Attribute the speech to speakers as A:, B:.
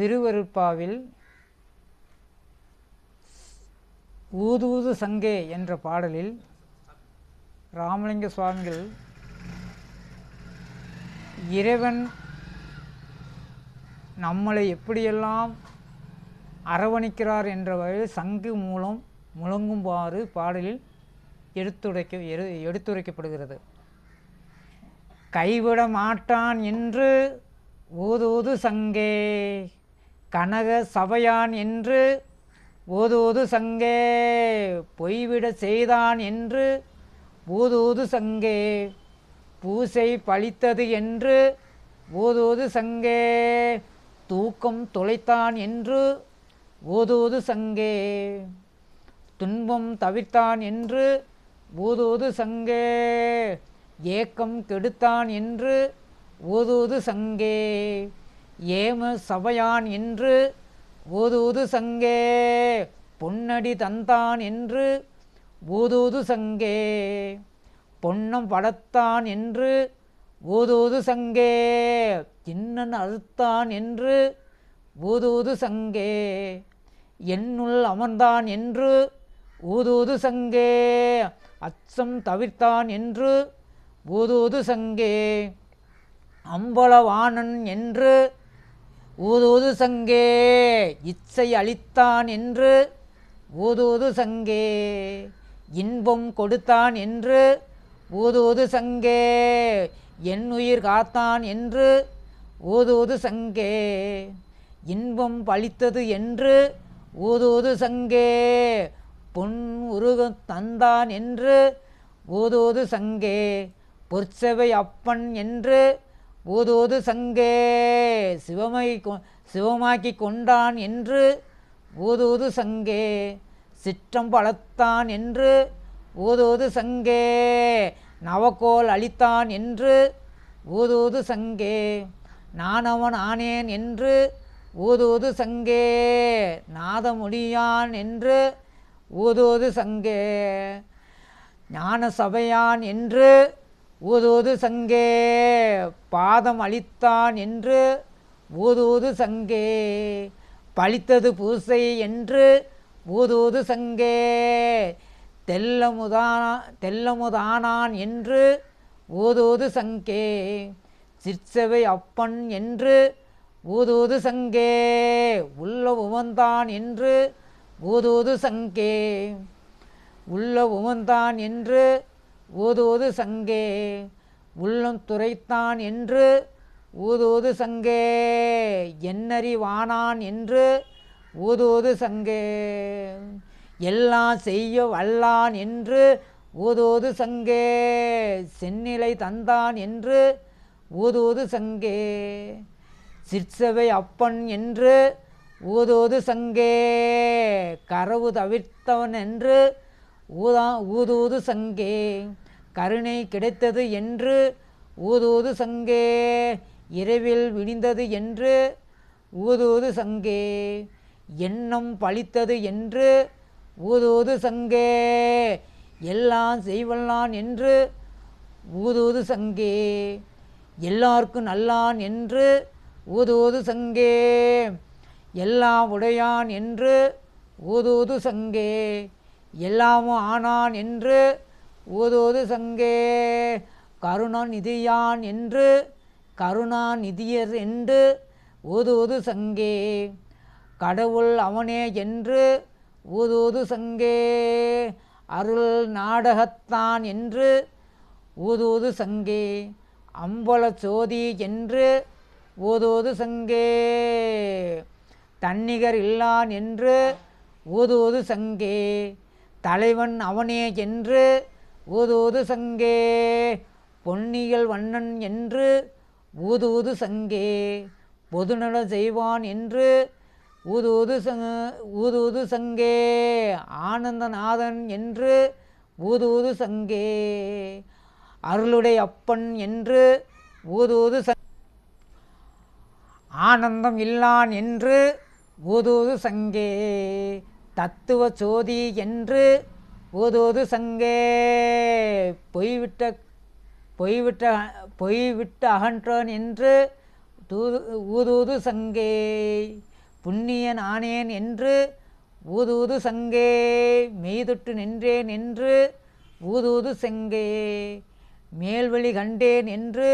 A: திருவருட்பாவில் ஊதூது சங்கே என்ற பாடலில் ராமலிங்க சுவாமிகள் இறைவன் நம்மளை எப்படியெல்லாம் அரவணைக்கிறார் என்ற வகையில் சங்கு மூலம் முழங்குமாறு பாடலில் எடுத்துரைக்க எடு எடுத்துரைக்கப்படுகிறது. கைவிட மாட்டான் என்று ஓதோது சங்கே கனக சபையான் என்று ஓதோது சங்கே பொய்விட செய்தான் என்று ஓதோது சங்கே பூசை பழித்தது என்று ஓதோது சங்கே தூக்கம் தொலைத்தான் என்று ஓதோது சங்கே துன்பம் தவிர்த்தான் என்று ஊதுவது சங்கே ஏக்கம் கெடுத்தான் என்று ஓதுவது சங்கே. ஏம சபையான் என்று ஓதுவது சங்கே பொன்னடி தந்தான் என்று ஊதுது சங்கே பொன்னம் படத்தான் என்று ஓதுவது சங்கே சின்னன் அறுத்தான் என்று ஓதுவது சங்கே என்னுள் அமர்ந்தான் என்று ஊதுது சங்கே அச்சம் தவிர்த்தான் என்று ஊதுவது சங்கே அம்பலவாணன் என்று ஊதுவது சங்கே இச்சை அளித்தான் என்று. ஊதுவது சங்கே இன்பம் கொடுத்தான் என்று. ஊதுவது சங்கே என் உயிர் காத்தான் என்று. ஊதுவது சங்கே இன்பம் பழித்தது என்று. ஊதுவது சங்கே பொன் உருக தந்தான் என்று. ஊதுவது சங்கே பொற்செவை அப்பன் என்று. ஊதுவது சங்கே சிவமை கொ- சிவமாக்கி கொண்டான் என்று ஊதுவது சங்கே சிற்றம் பழத்தான் என்று ஊதுவது சங்கே நவக்கோல் அளித்தான் என்று ஊதுவது சங்கே நானவன் ஆனேன் என்று ஊதுவது சங்கே நாதமுடியான் என்று ஊதுவது சங்கே ஞான சபையான் என்று ஊதுவது சங்கே பாதம் அளித்தான் என்று ஊதுவது சங்கே பழித்தது பூசை என்று ஊதுவது சங்கே தெல்லமுதானா தெல்லமுதானான் என்று ஊதுவது சங்கே சிற்சவை அப்பன் என்று ஊதுவது சங்கே உள்ள உமந்தான் என்று ஊதுவது சங்கே. உள்ள உமந்தான் என்று ஊதுவது சங்கே உள்ளம் துரைத்தான் என்று ஊதுவது சங்கே என்னறிவானான் என்று ஊதுவது சங்கே. எல்லாம் செய்ய வல்லான் என்று ஊதுவது சங்கே செந்நிலை தந்தான் என்று ஊதுவது சங்கே. சிற்சவை அப்பன் என்று ஊதுவது சங்கே கரவு தவிர்த்தவன் என்று ஊதா ஊதுவது சங்கே. கருணை கிடைத்தது என்று ஊதுவது சங்கே. இரவில் விடிந்தது என்று ஊதுவது சங்கே. எண்ணம் பழித்தது என்று ஊதுவது சங்கே. எல்லாம் செய்வல்லான் என்று ஊதுவது சங்கே. எல்லாருக்கும் நல்லான் என்று ஊதுவது சங்கே. எல்லாம் உடையான் என்று ஊதுவது சங்கே. எல்லாமும் ஆனான் என்று ஊதுவது சங்கே. கருணாநிதியான் என்று கருணாநிதியர் என்று ஊதுவது சங்கே. கடவுள் அவனே என்று ஊதுவது சங்கே. அருள் நாடகத்தான் என்று ஊதுவது சங்கே. அம்பல சோதி என்று ஊதுவது சங்கே. தன்னிகர் இல்லான் என்று ஊதுவது சங்கே. தலைவன் அவனே என்று ஊதுவது சங்கே பொன்னியல் வண்ணன் என்று ஊதுவது சங்கே பொதுநல செய்வான் என்று ஊதுவது சங் ஊதுவது சங்கே ஆனந்தநாதன் என்று ஊதுவது சங்கே அருளுடைய அப்பன் என்று ஊதுவது சங் ஆனந்தம் இல்லான் என்று ஊதுவது சங்கே. தத்துவ சோதி என்று ஊதுவது சங்கே. பொய்விட்ட பொய்விட்ட பொய்விட்ட அகன்றோன் என்று தூது ஊதுவது சங்கே. புண்ணியன் ஆனேன் என்று ஊதூது சங்கே. மெய்தொட்டு நின்றேன் என்று ஊதூது செங்கே. மேல்வழி கண்டேன் என்று